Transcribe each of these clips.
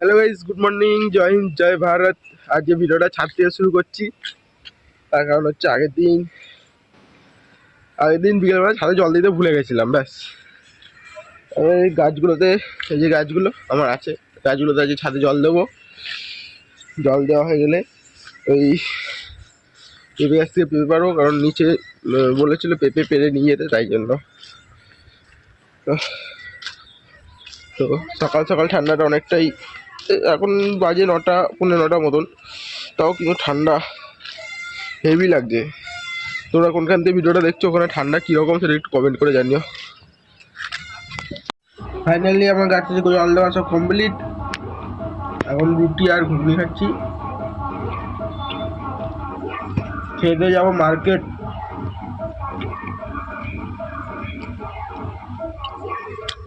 Hello guys good morning জয় হিন্দ, জয় ভারত। আজকে ভিডিওটা ছাড়তে শুরু করছি। তার কারণ হচ্ছে আগের দিন আগের দিন বিকেলবেলা ছাদে জল দিতে ভুলে গেছিলাম, ব্যাস। এই গাছগুলোতে, এই যে গাছগুলো আমার আছে, গাছগুলোতে আজকে ছাদে জল দেবো। জল দেওয়া হয়ে গেলে ওই পেঁপে গাছ থেকে পেঁপে পারব কারণ নিচে বলেছিল পেঁপে পেরে নিয়ে যেতে, তাই জন্য। তো সকাল সকাল ঠান্ডাটা অনেকটাই এখন বাজে নটা পনেরো নটা মতন। তাও কিন্তু ঠান্ডা হেভি লাগছে। তোমরা কোনখান থেকে ভিডিওটা দেখছ, ওখানে ঠান্ডা কীরকম সেটা একটু কমেন্ট করে জানিও। ফাইনালি আমার গাছ থেকে জল দেওয়া সব কমপ্লিট এখন রুটি আর ঘুগনি খাচ্ছি। খেতে যাব মার্কেট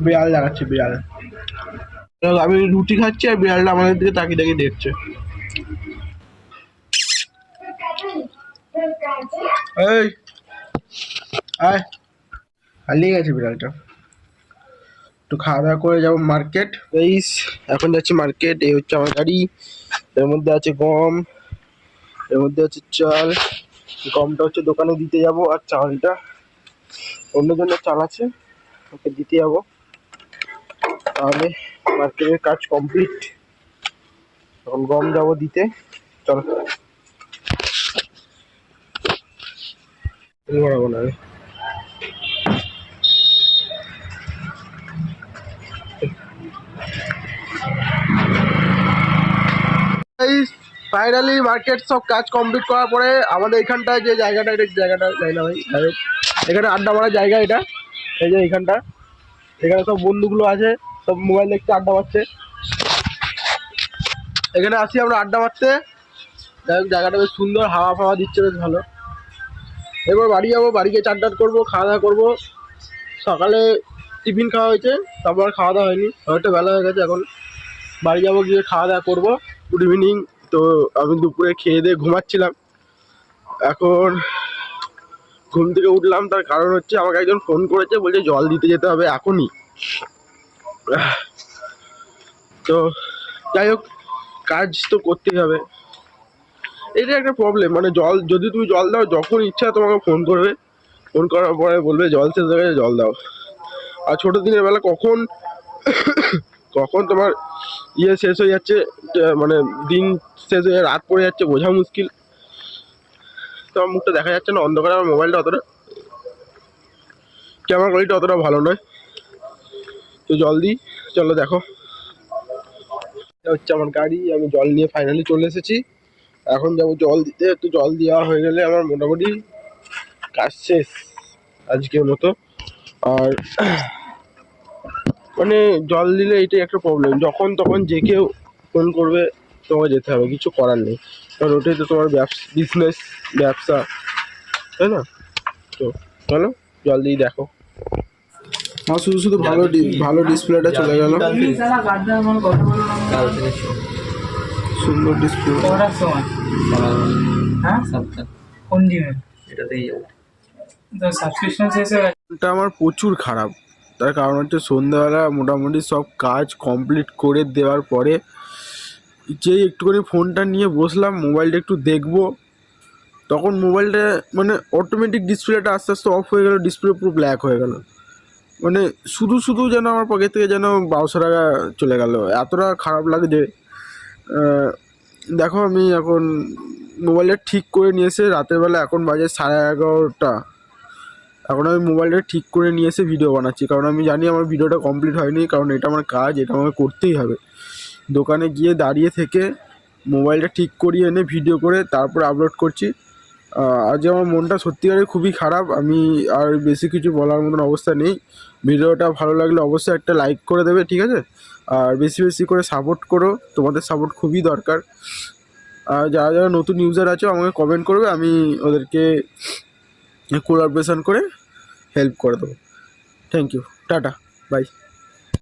বিড়াল দেখাচ্ছে, বিড়াল। আমি রুটি খাচ্ছি আর বিড়ালটা আমাদের দিকে তাকিয়ে তাকিয়ে দেখছে। এই আয়। হারিয়ে গেছে বিড়ালটা। একটু খাওয়া দাওয়া করে যাব মার্কেট। এই এখন যাচ্ছি মার্কেট এই হচ্ছে আমার গাড়ি। এর মধ্যে আছে গম এর মধ্যে আছে চাল। গমটা হচ্ছে দোকানে দিতে যাব আর চালটা। অন্য জন্য চাল আছে ওকে দিতে যাব। তাহলে মার্কেটের কাজ কমপ্লিট এখন গম যাব দিতে। চলো। ভরাবো না ফাইনালি মার্কেট সব কাজ কমপ্লিট করার পরে আমাদের এখানটায় যে জায়গাটা, এটা জায়গাটা যাই না ভাই। এখানে আড্ডা মারার জায়গা এটা। এই যে এখানটা। এখানে সব বন্ধুগুলো আছে। সব মোবাইল দেখতে আড্ডা মারছে। এখানে আসি আমরা আড্ডা মারতে। জায়গাটা বেশ সুন্দর, হাওয়া ফাওয়া দিচ্ছে বেশ ভালো। এবার বাড়ি যাব বাড়ি গিয়ে চান করব, খাওয়া দাওয়া করব। সকালে টিফিন খাওয়া হয়েছে, তারপর খাওয়া দাওয়া হয়নি। অনেকটা বেলা হয়ে গেছে, এখন বাড়ি যাব, গিয়ে খাওয়া দাওয়া করব। গুড ইভিনিং, তো আমি দুপুরে খেয়ে দিয়ে ঘুমাচ্ছিলাম। এখন ঘুম থেকে উঠলাম, তার কারণ হচ্ছে আমাকে একজন ফোন করেছে, বলছে জল দিতে যেতে হবে এখনই। তো যাই হোক, কাজ তো করতেই হবে। এটা একটা প্রবলেম মানে জল, যদি তুমি জল দাও, যখন ইচ্ছা তোমাকে ফোন করবে ফোন করার পরে বলবে, জল শেষ হয়ে গেছে, জল দাও। আর ছোটো দিনের বেলা কখন কখন তোমার ইয়ে শেষ হয়ে যাচ্ছে মানে দিন শেষ হয়ে, রাত পড়ে যাচ্ছে, বোঝা মুশকিল। তোমার মুখটা দেখা যাচ্ছে না, অন্ধকারে আমার মোবাইলটা অতটা ক্যামেরা কোয়ালিটি অতটা ভালো নয়। তো জল দিই। চলো দেখো। এটা হচ্ছে আমার গাড়ি, আমি জল নিয়ে ফাইনালি চলে এসেছি। এখন যাব জল দিতে। একটু জল দেওয়া হয়ে গেলে আমার মোটামুটি কাজ শেষ আজকের মতো। আর মানে জল দিলে এটাই একটা প্রবলেম যখন তখন যে কেউ ফোন করবে, তোমাকে যেতে হবে। কিছু করার নেই। কারণ ওটাই তো তোমার ব্যবসা বিজনেস ব্যবসা। তাই না? তো চলো, জল দিয়ে দেখো। আমার শুধু শুধু ভালো ভালো ডিসপ্লেটা চলে গেল। সুন্দর ডিসপ্লে হ্যাঁ? কোন এটাতেই সাবস্ক্রিপশন হয়ে আমার প্রচুর খারাপ। তার কারণ হচ্ছে সন্ধ্যাবেলা মোটামুটি সব কাজ কমপ্লিট করে দেওয়ার পরে যেই একটুখানি ফোনটা নিয়ে বসলাম মোবাইলটা একটু দেখব তখন মোবাইলটা মানে অটোমেটিক ডিসপ্লেটা আস্তে আস্তে অফ হয়ে গেল ডিসপ্লে পুরো ব্ল্যাক হয়ে গেল। মানে শুধু শুধু যেন আমার পকেট থেকে যেন বারোশো টাকা চলে গেল। এতটা খারাপ লাগে যে দেখো আমি এখন মোবাইলটা ঠিক করে নিয়ে এসে রাতের বেলা এখন বাজে সাড়ে এগারোটা। এখন আমি মোবাইলটা ঠিক করে নিয়ে এসে ভিডিও বানাচ্ছি। কারণ আমি জানি আমার ভিডিওটা কমপ্লিট হয়নি, কারণ এটা আমার কাজ, এটা আমাকে করতেই হবে। দোকানে গিয়ে দাঁড়িয়ে থেকে মোবাইলটা ঠিক করিয়ে এনে ভিডিও করে তারপর আপলোড করছি। আজ আমার মনটা সত্যিকারে খুবই খারাপ। আমি আর বেশি কিছু বলার মতন অবস্থা নেই। ভিডিওটা ভালো লাগলে অবশ্যই একটা লাইক করে দেবে, ঠিক আছে? আর বেশি বেশি করে সাপোর্ট করো। তোমাদের সাপোর্ট খুবই দরকার। আর যারা যারা নতুন ইউজার আছে, আমাকে কমেন্ট করবে। আমি ওদেরকে কোলাবরেশন করে হেল্প করে দেবো। Thank you tata bye